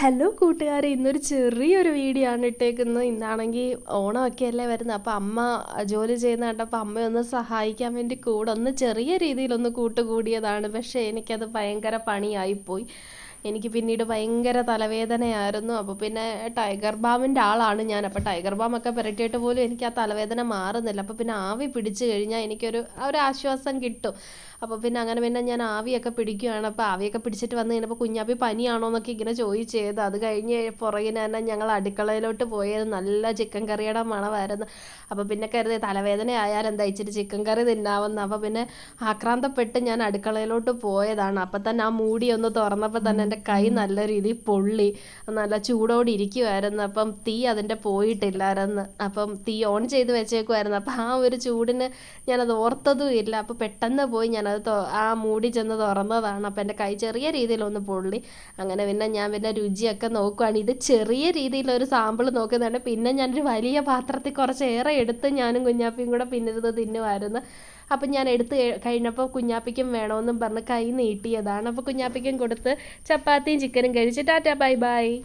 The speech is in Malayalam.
ഹലോ കൂട്ടുകാരെ. ഇന്നൊരു ചെറിയൊരു വീഡിയോ ആണ് ഇട്ടേക്കുന്നത്. ഇന്നാണെങ്കിൽ ഓണമൊക്കെ അല്ലേ വരുന്നത് അപ്പോൾ അമ്മ ജോലി ചെയ്യുന്ന കണ്ടപ്പോൾ അമ്മയൊന്ന് സഹായിക്കാൻ വേണ്ടി കൂടെ ഒന്ന് ചെറിയ രീതിയിലൊന്ന് കൂട്ടുകൂടിയതാണ്. പക്ഷേ എനിക്കത് ഭയങ്കര പണിയായിപ്പോയി. എനിക്ക് പിന്നീട് ഭയങ്കര തലവേദനയായിരുന്നു. അപ്പോൾ പിന്നെ ടൈഗർ ബാമിന്റെ ആളാണ് ഞാൻ. അപ്പോൾ ടൈഗർ ബാമൊക്കെ പുരട്ടിയിട്ട് പോലും എനിക്ക് ആ തലവേദന മാറുന്നില്ല. അപ്പോൾ പിന്നെ ആവി പിടിച്ചു കഴിഞ്ഞാൽ എനിക്കൊരു ഒരു ആശ്വാസം കിട്ടും. അപ്പോൾ പിന്നെ അങ്ങനെ പിന്നെ ഞാൻ ആവിയൊക്കെ പിടിക്കുകയാണ് അപ്പോൾ ആവിയൊക്കെ പിടിച്ചിട്ട് വന്ന് കഴിഞ്ഞപ്പോൾ കുഞ്ഞാപ്പി പനിയാണോ എന്നൊക്കെ ഇങ്ങനെ ചോദിച്ചത് അത് കഴിഞ്ഞ് പുറകിന് തന്നെ ഞങ്ങൾ അടുക്കളയിലോട്ട് പോയത്. നല്ല ചിക്കൻ കറിയുടെ മണമായിരുന്നു. അപ്പോൾ പിന്നെ കരുതി തലവേദന ആയാലും എന്താ ഇച്ചിരി ചിക്കൻ കറി തിന്നാവുന്ന. അപ്പോൾ പിന്നെ ആക്രാന്തപ്പെട്ട് ഞാൻ അടുക്കളയിലോട്ട് പോയതാണ്. അപ്പോൾ തന്നെ ആ മൂടി ഒന്ന് തുറന്നപ്പോൾ തന്നെ എന്റെ കൈ നല്ല രീതിയിൽ പൊള്ളി നല്ല ചൂടോടെ ഇരിക്കുമായിരുന്നു അപ്പം തീ അതിന്റെ പോയിട്ടില്ലായിരുന്നു. അപ്പം തീ ഓൺ ചെയ്ത് വെച്ചേക്കുമായിരുന്നു അപ്പം ആ ഒരു ചൂടിന് ഞാനത് ഓർത്തതും ഇല്ല. അപ്പോൾ പെട്ടെന്ന് പോയി ഞാനത് ആ മൂടി ചെന്ന് തുറന്നതാണ്. അപ്പം എന്റെ കൈ ചെറിയ രീതിയിലൊന്ന് പൊള്ളി. അങ്ങനെ പിന്നെ ഞാൻ പിന്നെ രുചിയൊക്കെ നോക്കുവാണ്. ഇത് ചെറിയ രീതിയിലൊരു സാമ്പിൾ നോക്കുന്നുണ്ട് പിന്നെ ഞാനൊരു വലിയ പാത്രത്തിൽ കുറച്ചേറെ എടുത്ത് ഞാനും കുഞ്ഞാപ്പിയും കൂടെ പിന്നെ ഇത് തിന്നുമായിരുന്നു അപ്പം ഞാൻ എടുത്ത് കഴിഞ്ഞപ്പോൾ കുഞ്ഞാപ്പിക്കും വേണമെന്നും പറഞ്ഞ് കൈ നീട്ടിയതാണ്. അപ്പോൾ കുഞ്ഞാപ്പിക്കും കൊടുത്ത് ചപ്പാത്തിയും ചിക്കനും കഴിച്ച് ടാറ്റാ ബൈ ബൈ.